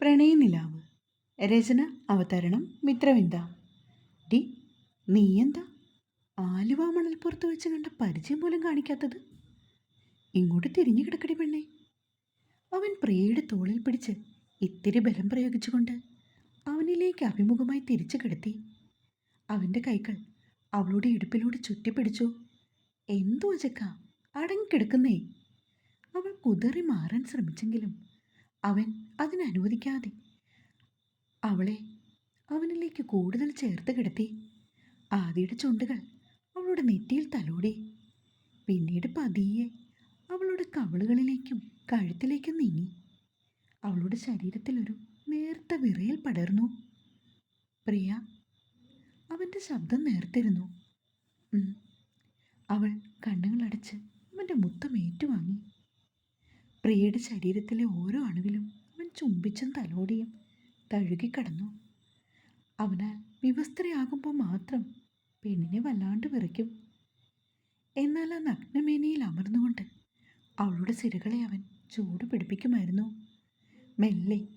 പ്രണയനിലാവ്. രചന അവതരണം മിത്രവിന്ദ. ഡി നീ എന്താ ആലുവ മണൽപ്പുറത്ത് വെച്ച് കണ്ട പരിചയം പോലും കാണിക്കാത്തത്. ഇങ്ങോട്ട് തിരിഞ്ഞു കിടക്കടി പെണ്ണേ. അവൻ പ്രിയയുടെ തോളിൽ പിടിച്ച് ഇത്തിരി ബലം പ്രയോഗിച്ചുകൊണ്ട് അവനിലേക്ക് അഭിമുഖമായി തിരിച്ചു കിടത്തി. അവന്റെ കൈകൾ അവളുടെ ഇടുപ്പിലൂടെ ചുറ്റിപ്പിടിച്ചു. എന്തോ ചക്ക അടങ്ങിക്കിടക്കുന്നേ. അവൾ കുതറി മാറാൻ ശ്രമിച്ചെങ്കിലും അവൻ അതിനനുവദിക്കാതെ അവളെ അവനിലേക്ക് കൂടുതൽ ചേർത്ത് കിടത്തി. ആദിയുടെ ചുണ്ടുകൾ അവളുടെ നെറ്റിയിൽ തലോടി. പിന്നീട് പതിയെ അവളുടെ കവളുകളിലേക്കും കഴുത്തിലേക്കും നീങ്ങി. അവളുടെ ശരീരത്തിലൊരു നേർത്ത വിറയിൽ പടർന്നു. പ്രിയ അവന്റെ ശബ്ദം നേർത്തിരുന്നു. അവൾ കണ്ണുകളടച്ച് അവന്റെ മുത്തം ഏറ്റുവാങ്ങി. പ്രിയയുടെ ശരീരത്തിലെ ഓരോ അണുവിലും അവൻ ചുംബിച്ചും തലോടിയും തഴുകിക്കടന്നു. അവനാൽ വിവസ്ത്രയാകുമ്പോൾ മാത്രം പെണ്ണിനെ വല്ലാണ്ട് വിറയ്ക്കും. എന്നാൽ ആ നഗ്നമേനയിൽ അമർന്നുകൊണ്ട് അവളുടെ സിരകളെ അവൻ ചൂട് പിടിപ്പിക്കുമായിരുന്നു. മെല്ലെ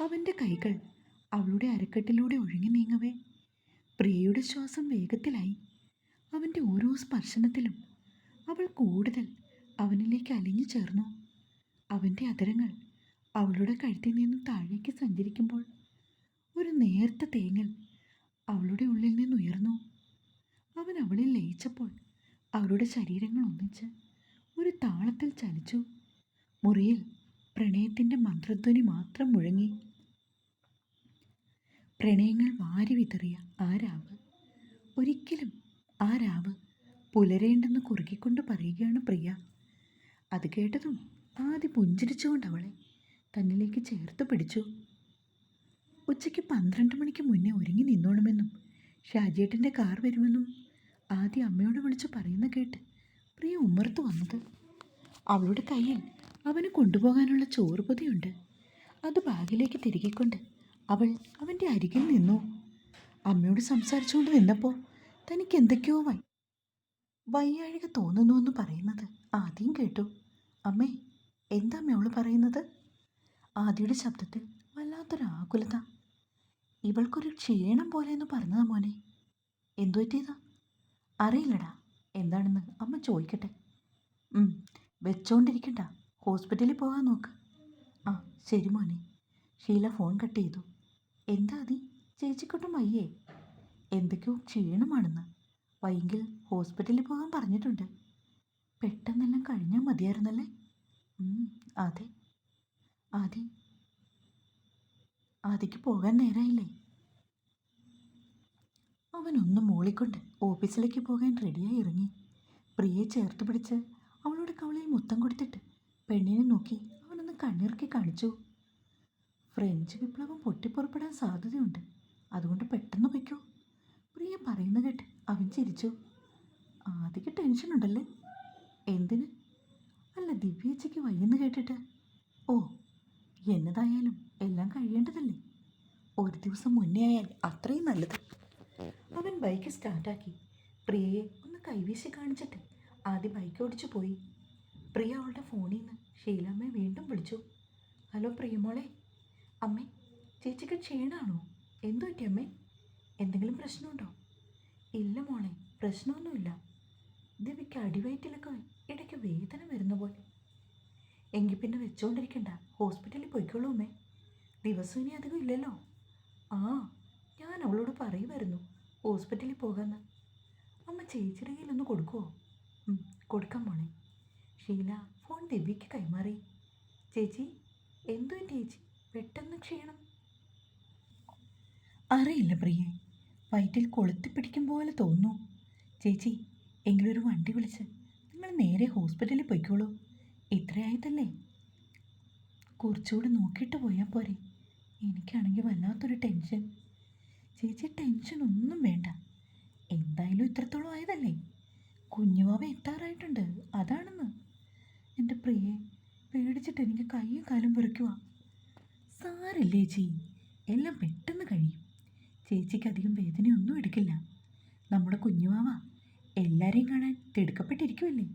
അവന്റെ കൈകൾ അവളുടെ അരക്കെട്ടിലൂടെ ഒഴുകി നീങ്ങവേ. പ്രിയയുടെ ശ്വാസം വേഗത്തിലായി. അവന്റെ ഓരോ സ്പർശനത്തിലും അവൾ കൂടുതൽ അവനിലേക്ക് അലിഞ്ഞു ചേർന്നു. അവന്റെ അതരങ്ങൾ അവളുടെ കഴുത്തിൽ നിന്നും താഴേക്ക് സഞ്ചരിക്കുമ്പോൾ ഒരു നേർത്ത തേങ്ങൽ അവളുടെ ഉള്ളിൽ നിന്നുയർന്നു. അവൻ അവളിൽ ലയിച്ചപ്പോൾ അവരുടെ ശരീരങ്ങൾ ഒന്നിച്ച് ഒരു താളത്തിൽ ചലിച്ചു. മുറിയിൽ പ്രണയത്തിന്റെ മന്ത്രധ്വനി മാത്രം മുഴങ്ങി. പ്രണയങ്ങൾ വാരി വിതറിയ ആ രാവ് ഒരിക്കലും ആ രാവ് പുലരേണ്ടെന്ന് കുറുകിക്കൊണ്ട് പറയുകയാണ് പ്രിയ. അത് കേട്ടതും ആദ്യ പുഞ്ചിരിച്ചുകൊണ്ട് അവളെ തന്നിലേക്ക് ചേർത്ത് പിടിച്ചു. ഉച്ചയ്ക്ക് പന്ത്രണ്ട് മണിക്ക് മുന്നേ ഒരുങ്ങി നിന്നോണമെന്നും ഷാജിയേട്ടന്റെ കാർ വരുമെന്നും ആദ്യം അമ്മയോട് വിളിച്ച് പറയുന്ന കേട്ട് പ്രിയ ഉമ്മർത്ത് വന്നത്. അവളുടെ കയ്യിൽ അവന് കൊണ്ടുപോകാനുള്ള ചോറുപൊതിയുണ്ട്. അത് ബാഗിലേക്ക് തിരികെക്കൊണ്ട് അവൾ അവന്റെ അരികിൽ നിന്നു. അമ്മയോട് സംസാരിച്ചുകൊണ്ട് നിന്നപ്പോൾ തനിക്ക് എന്തൊക്കെയോ വൈ വയ്യാഴിക തോന്നുന്നുവെന്ന് പറയുന്നത് ആദ്യം കേട്ടു. അമ്മേ എന്താ മേൾ പറയുന്നത്? ആദിയുടെ ശബ്ദത്തിൽ വല്ലാത്തൊരു ആകുലത. ഇവൾക്കൊരു ക്ഷീണം പോലെ എന്ന് പറഞ്ഞതാ മോനെ. എന്തു പറ്റിയതാ? അറിയില്ലടാ. എന്താണെന്ന് അമ്മ ചോദിക്കട്ടെ. വെച്ചോണ്ടിരിക്കണ്ട. ഹോസ്പിറ്റലിൽ പോകാൻ നോക്ക്. ആ ശരി മോനെ. ഷീല ഫോൺ കട്ട് ചെയ്തു. എന്താ അതി ചേച്ചിക്കൊട്ടും വയ്യേ. എന്തൊക്കെയോ ക്ഷീണമാണെന്ന്. വൈകിൽ ഹോസ്പിറ്റലിൽ പോകാൻ പറഞ്ഞിട്ടുണ്ട്. പെട്ടെന്നെല്ലാം കഴിഞ്ഞാൽ മതിയായിരുന്നല്ലേ? അതെ ആദി. ആദിക്ക് പോകാൻ നേരമായില്ലേ അവനൊന്ന് മൂളിക്കൊണ്ട് ഓഫീസിലേക്ക് പോകാൻ റെഡിയായി ഇറങ്ങി. പ്രിയെ ചേർത്ത് പിടിച്ച് അവളുടെ കവളിൽ മുത്തം കൊടുത്തിട്ട് പെണ്ണിനെ നോക്കി അവനൊന്ന് കണ്ണിറുക്കി കാണിച്ചു. ഫ്രഞ്ച് വിപ്ലവം പൊട്ടിപ്പുറപ്പെടാൻ സാധ്യതയുണ്ട്. അതുകൊണ്ട് പെട്ടെന്ന് പൊയ്ക്കോ. പ്രിയ പറയുന്ന കേട്ട് അവൻ ചിരിച്ചു. ആദ്യക്ക് ടെൻഷൻ ഉണ്ടല്ലേ എന്തിന്? അല്ല ദിവ്യേച്ചയ്ക്ക് വയ്യെന്ന് കേട്ടിട്ട്. ഓ എന്നതായാലും എല്ലാം കഴിയേണ്ടതല്ലേ? ഒരു ദിവസം മുന്നേ ആയാൽ അത്രയും നല്ലത്. അവൻ ബൈക്ക് സ്റ്റാർട്ടാക്കി. പ്രിയയെ ഒന്ന് കൈവീശി കാണിച്ചിട്ട് ആദ്യം ബൈക്ക് ഓടിച്ചു പോയി. പ്രിയ അവളുടെ ഫോണിൽ നിന്ന് ഷീലാമ്മയെ വീണ്ടും വിളിച്ചു. ഹലോ പ്രിയമോളെ അമ്മേ ചേച്ചിക്ക് ക്ഷീണാണോ? എന്തു പറ്റി അമ്മേ? എന്തെങ്കിലും പ്രശ്നമുണ്ടോ? ഇല്ല മോളെ പ്രശ്നമൊന്നുമില്ല. ദിവ്യക്ക് അടിവയറ്റിലൊക്കെ ഇടയ്ക്ക് വേദന വരുന്ന പോലെ. എങ്കിൽ പിന്നെ വെച്ചുകൊണ്ടിരിക്കണ്ട ഹോസ്പിറ്റലിൽ പോയിക്കോളൂ അമ്മേ. ദിവസം ഇനി അധികം ഇല്ലല്ലോ. ആ ഞാൻ അവളോട് പറയുമായിരുന്നു ഹോസ്പിറ്റലിൽ പോകാമെന്ന് അമ്മ ചേച്ചിയുടെ കയ്യിലൊന്ന് കൊടുക്കുമോ കൊടുക്കാൻ കൊടുക്കാം മോളെ. ഷീല ഫോൺ ദിവ്യയ്ക്ക് കൈമാറി. ചേച്ചി എന്തു ചേച്ചി? പെട്ടെന്ന് ക്ഷീണം. അറിയില്ല പ്രിയെ. വയറ്റിൽ കൊളുത്തി പിടിക്കും പോലെ തോന്നുന്നു. ചേച്ചി എങ്കിലൊരു വണ്ടി വിളിച്ച് നിങ്ങൾ നേരെ ഹോസ്പിറ്റലിൽ പോയിക്കോളൂ. ഇത്രയായതല്ലേ കുറച്ചുകൂടി നോക്കിയിട്ട് പോയാൽ പോരെ. എനിക്കാണെങ്കിൽ വല്ലാത്തൊരു ടെൻഷൻ. ചേച്ചി ടെൻഷൻ ഒന്നും വേണ്ട. എന്തായാലും ഇത്രത്തോളം ആയതല്ലേ? കുഞ്ഞുവാവ എത്താറായിട്ടുണ്ട്. അതാണെന്ന്. എന്റെ പ്രിയെ പേടിച്ചിട്ട് എനിക്ക് കൈയും കാലും വെറുക്കുക സാരല്ലേ ചേച്ചി? എല്ലാം പെട്ടെന്ന് കഴിയും. ചേച്ചിക്ക് അധികം വേദനയൊന്നും എടുക്കില്ല. നമ്മുടെ കുഞ്ഞുവാവ എല്ലാവരെയും കാണാൻ തിടുക്കപ്പെട്ടിരിക്കുമല്ലേ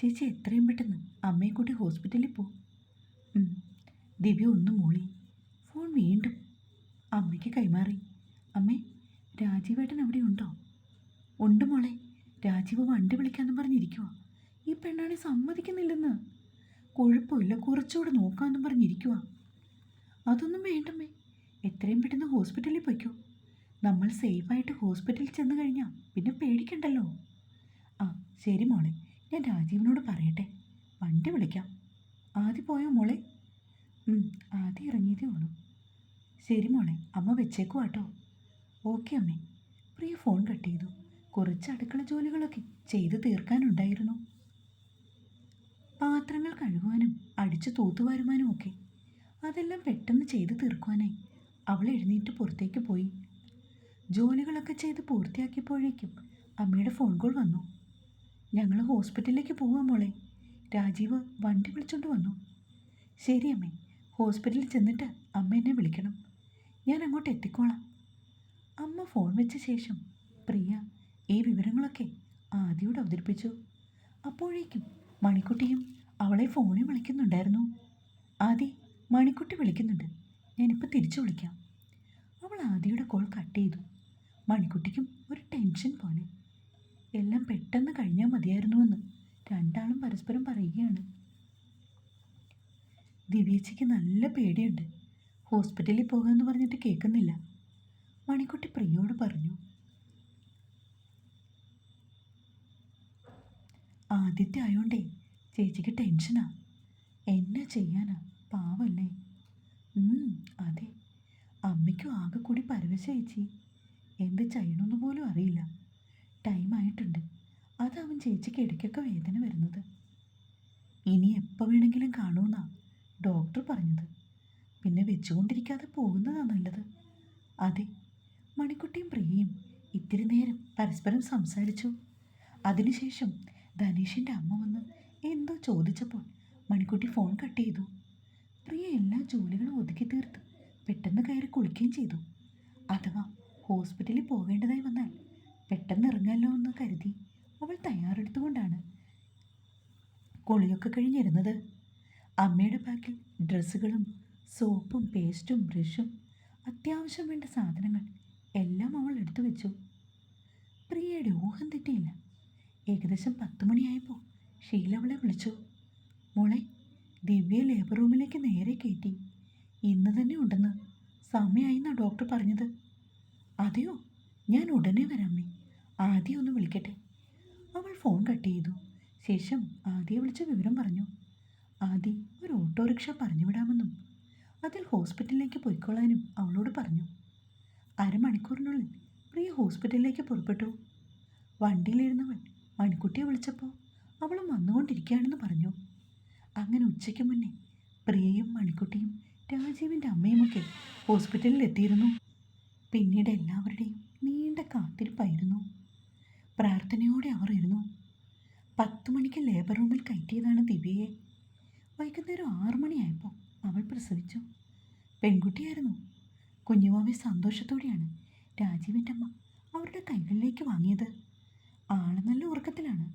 ചേച്ചി എത്രയും പെട്ടെന്ന് അമ്മയെ കൂട്ടി ഹോസ്പിറ്റലിൽ പോ. ദിവ്യ ഒന്ന് മൂളി. ഫോൺ വീണ്ടും. അമ്മയ്ക്ക് കൈമാറി. അമ്മേ രാജീവേട്ടൻ അവിടെ ഉണ്ടോ? ഉണ്ട് മോളെ. രാജീവ് വണ്ടി വിളിക്കാമെന്ന് പറഞ്ഞിരിക്കുവോ. ഈ പെണ്ണാണെ സമ്മതിക്കുന്നില്ലെന്ന്. കുഴപ്പമില്ല കുറച്ചുകൂടെ നോക്കാമെന്നും പറഞ്ഞിരിക്കുവാ. അതൊന്നും വേണ്ടമ്മേ. എത്രയും പെട്ടെന്ന് ഹോസ്പിറ്റലിൽ പോയിക്കോ. നമ്മൾ സേഫായിട്ട് ഹോസ്പിറ്റലിൽ ചെന്ന് കഴിഞ്ഞാൽ പിന്നെ പേടിക്കണ്ടല്ലോ. ആ ശരി മോളെ. ഞാൻ രാജീവിനോട് പറയട്ടെ. വണ്ടി വിളിക്കാം. ആദ്യം പോയോ മോളെ? ആദ്യം ഇറങ്ങിയതേ ഉള്ളൂ. ശരി മോളെ അമ്മ വെച്ചേക്കു കേട്ടോ ഓക്കെ അമ്മേ. പ്രിയ ഫോൺ കട്ട് ചെയ്തു. കുറച്ച് അടുക്കള ജോലികളൊക്കെ ചെയ്തു തീർക്കാനുണ്ടായിരുന്നു. പാത്രങ്ങൾ കഴുകുവാനും അടിച്ചു തൂത്തുവാരുവാനും ഒക്കെ. അതെല്ലാം പെട്ടെന്ന് ചെയ്തു തീർക്കുവാനായി. അവൾ എഴുന്നേറ്റ് പുറത്തേക്ക് പോയി. ജോലികളൊക്കെ ചെയ്ത് പൂർത്തിയാക്കിയപ്പോഴേക്കും അമ്മയുടെ ഫോൺ കോൾ വന്നു. ഞങ്ങൾ ഹോസ്പിറ്റലിലേക്ക് പോവാം മോളെ. രാജീവ് വണ്ടി വിളിച്ചോണ്ട് വന്നു. ശരി അമ്മേ ഹോസ്പിറ്റലിൽ ചെന്നിട്ട് അമ്മ എന്നെ വിളിക്കണം. ഞാൻ അങ്ങോട്ട് എത്തിക്കോളാം. അമ്മ ഫോൺ വെച്ച ശേഷം പ്രിയ ഈ വിവരങ്ങളൊക്കെ ആദ്യയോട് അവതരിപ്പിച്ചു. അപ്പോഴേക്കും മണിക്കുട്ടിയും അവളെ ഫോണിൽ വിളിക്കുന്നുണ്ടായിരുന്നു. ആദി മണിക്കുട്ടി വിളിക്കുന്നുണ്ട്. ഞാനിപ്പോൾ തിരിച്ചു വിളിക്കാം. അവൾ ആദിയുടെ കോൾ കട്ട് ചെയ്തു. മണിക്കുട്ടിക്കും ഒരു ടെൻഷൻ പോലെ. എല്ലാം പെട്ടെന്ന് കഴിഞ്ഞാൽ മതിയായിരുന്നുവെന്ന് രണ്ടാളും പരസ്പരം പറയുകയാണ്. ദിവ്യേച്ചിക്ക് നല്ല പേടിയുണ്ട്. ഹോസ്പിറ്റലിൽ പോകാമെന്ന് പറഞ്ഞിട്ട് കേൾക്കുന്നില്ല. മണിക്കുട്ടി പ്രിയോട് പറഞ്ഞു. ആദ്യത്തെ ആയോണ്ടേ ചേച്ചിക്ക് ടെൻഷനാ. എന്നാ ചെയ്യാനാ? പാവല്ലേ. അതെ. അമ്മയ്ക്കും ആകെ കൂടി പരവശ ചേച്ചി. എന്ത് ചെയ്യണമെന്ന് പോലും അറിയില്ല. ടൈം ആയിട്ടുണ്ട്. അവൻ ചേച്ചിക്ക് ഇടയ്ക്കൊക്കെ വേദന വരുന്നത്. ഇനി എപ്പോൾ വേണമെങ്കിലും കാണുമെന്നാണ് ഡോക്ടർ പറഞ്ഞത്. പിന്നെ വെച്ചുകൊണ്ടിരിക്കാതെ പോകുന്നതാണ് നല്ലത്. അതെ മണിക്കുട്ടിയും പ്രിയയും ഇത്തിരി നേരം പരസ്പരം സംസാരിച്ചു. അതിനുശേഷം ധനീഷിന്റെ അമ്മ വന്ന് എന്തോ ചോദിച്ചപ്പോൾ മണിക്കുട്ടി ഫോൺ കട്ട് ചെയ്തു. പ്രിയ എല്ലാ ജോലികളും ഒതുക്കി തീർത്ത് പെട്ടെന്ന് കയറി കുളിക്കുകയും ചെയ്തു. അഥവാ ഹോസ്പിറ്റലിൽ പോകേണ്ടതായി വന്നാൽ പെട്ടെന്ന് ഇറങ്ങാമല്ലോ എന്ന് കരുതി അവൾ തയ്യാറെടുത്തുകൊണ്ടാണ് കുളിയൊക്കെ കഴിഞ്ഞിരുന്നത്. അമ്മയുടെ ബാക്കിൽ ഡ്രസ്സുകളും സോപ്പും പേസ്റ്റും ബ്രഷും അത്യാവശ്യം വേണ്ട സാധനങ്ങൾ എല്ലാം അവൾ എടുത്തു വെച്ചു. പ്രിയയുടെ ഊഹം തെറ്റിയില്ല. ഏകദേശം പത്ത് മണിയായപ്പോൾ ഷീല അവളെ വിളിച്ചു. മോളെ ദിവ്യ ലേബർ റൂമിലേക്ക് നേരെ കയറ്റി. ഇന്ന് തന്നെ ഉണ്ടെന്ന് സമയമായി എന്നാണ് ഡോക്ടർ പറഞ്ഞത്. അതെയോ? ഞാൻ ഉടനെ വരാമേ ആദ്യം ഒന്ന് വിളിക്കട്ടെ. അവൾ ഫോൺ കട്ട് ചെയ്തു. ശേഷം ആദ്യം വിളിച്ച വിവരം പറഞ്ഞു. ആദി ഒരു ഓട്ടോറിക്ഷ പറഞ്ഞു വിടാമെന്നും അതിൽ ഹോസ്പിറ്റലിലേക്ക് പോയിക്കൊള്ളാനും അവളോട് പറഞ്ഞു. അരമണിക്കൂറിനുള്ളിൽ പ്രിയ ഹോസ്പിറ്റലിലേക്ക് പുറപ്പെട്ടു. വണ്ടിയിലിരുന്നവൾ മണിക്കുട്ടിയെ വിളിച്ചപ്പോൾ അവളും വന്നുകൊണ്ടിരിക്കുകയാണെന്ന് പറഞ്ഞു. അങ്ങനെ ഉച്ചയ്ക്ക് മുന്നേ പ്രിയയും മണിക്കുട്ടിയും രാജീവിന്റെ അമ്മയുമൊക്കെ ഹോസ്പിറ്റലിൽ എത്തിയിരുന്നു പിന്നീട് എല്ലാവരുടെയും നീണ്ട കാത്തിരിപ്പായിരുന്നു. പ്രാർത്ഥനയോടെ അവർ ഇരുന്നു. പത്ത് മണിക്ക് ലേബർ റൂമിൽ കയറ്റിയതാണ് ദിവ്യയെ. വൈകുന്നേരം ആറു മണിയായപ്പോൾ അവൾ പ്രസവിച്ചു. പെൺകുട്ടിയായിരുന്നു. കുഞ്ഞുമാമി സന്തോഷത്തോടെയാണ് രാജീവിന്റെ അമ്മ അവരുടെ കൈകളിലേക്ക് വാങ്ങിയത്. ആൾ നല്ല ഉറക്കത്തിലാണ്.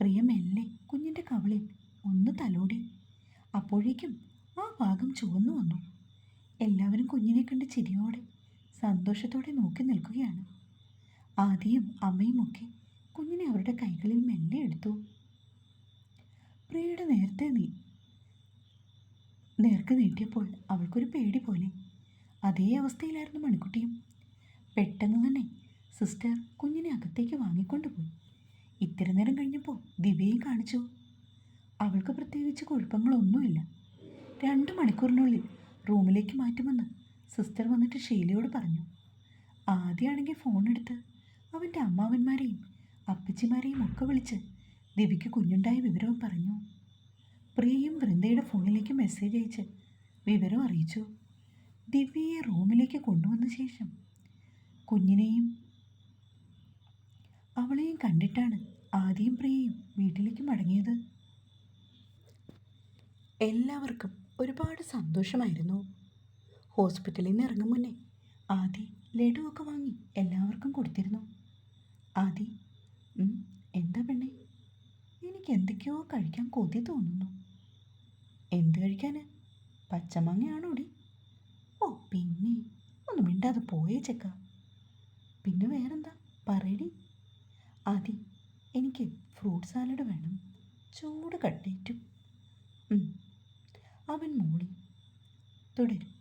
പ്രിയ മെല്ലെ കുഞ്ഞിന്റെ കവളിൽ ഒന്ന് തലോടി. അപ്പോഴേക്കും ആ ഭാഗം ചുവന്നു വന്നു. എല്ലാവരും കുഞ്ഞിനെ കണ്ട് ചിരിയോടെ സന്തോഷത്തോടെ നോക്കി നിൽക്കുകയാണ്. ആദ്യം അമ്മയുമൊക്കെ കുഞ്ഞിനെ അവരുടെ കൈകളിൽ മെല്ലെ എടുത്തു. പ്രിയയുടെ നേരത്തെ നീ നേർക്ക് നീട്ടിയപ്പോൾ അവൾക്കൊരു പേടി പോലെ. അതേ അവസ്ഥയിലായിരുന്നു മണിക്കുട്ടിയും. പെട്ടെന്ന് തന്നെ സിസ്റ്റർ കുഞ്ഞിനെ അകത്തേക്ക് വാങ്ങിക്കൊണ്ടുപോയി. ഇത്തിരി നേരം കഴിഞ്ഞപ്പോൾ ദിവ്യയും കാണിച്ചു. അവൾക്ക് പ്രത്യേകിച്ച് കുഴപ്പങ്ങളൊന്നുമില്ല. രണ്ട് മണിക്കൂറിനുള്ളിൽ റൂമിലേക്ക് മാറ്റുമെന്ന് സിസ്റ്റർ വന്നിട്ട് ഷീലയോട് പറഞ്ഞു ആദ്യമാണെങ്കിൽ ഫോൺ എടുത്ത് അവന്റെ അമ്മാവന്മാരെയും അപ്പച്ചിമാരെയും ഒക്കെ വിളിച്ച് ദിവ്യയ്ക്ക് കുഞ്ഞുണ്ടായ വിവരവും പറഞ്ഞു. പ്രിയയും വൃന്ദയുടെ ഫോണിലേക്ക് മെസ്സേജ് അയച്ച് വിവരം അറിയിച്ചു. ദിവ്യയെ റൂമിലേക്ക് കൊണ്ടുവന്ന ശേഷം കുഞ്ഞിനെയും അവളെയും കണ്ടിട്ടാണ് ആദ്യം പ്രിയയും വീട്ടിലേക്ക് മടങ്ങിയത്. എല്ലാവർക്കും ഒരുപാട് സന്തോഷമായിരുന്നു. ഹോസ്പിറ്റലിൽ നിന്ന് ഇറങ്ങും മുന്നേ. ആദി ലഡുവൊക്കെ വാങ്ങി എല്ലാവർക്കും കൊടുത്തിരുന്നു. ആദി "ഉം, എന്താ പെണ്ണേ? എനിക്ക് എന്തൊക്കെയോ കഴിക്കാൻ കൊതി തോന്നുന്നു. എന്ത് കഴിക്കാന്? പച്ചമാങ്ങയാണോടി? ഓ പിന്നെ ഒന്നും മിണ്ടാതെ പോയേ ചെക്ക. പിന്നെ വേറെന്താ? പറയടി. ആദി എനിക്ക് ഫ്രൂട്ട് സാലഡ് വേണം. ചൂട് കട്ടേറ്റും. അവൻ മൂളി. തുടരും.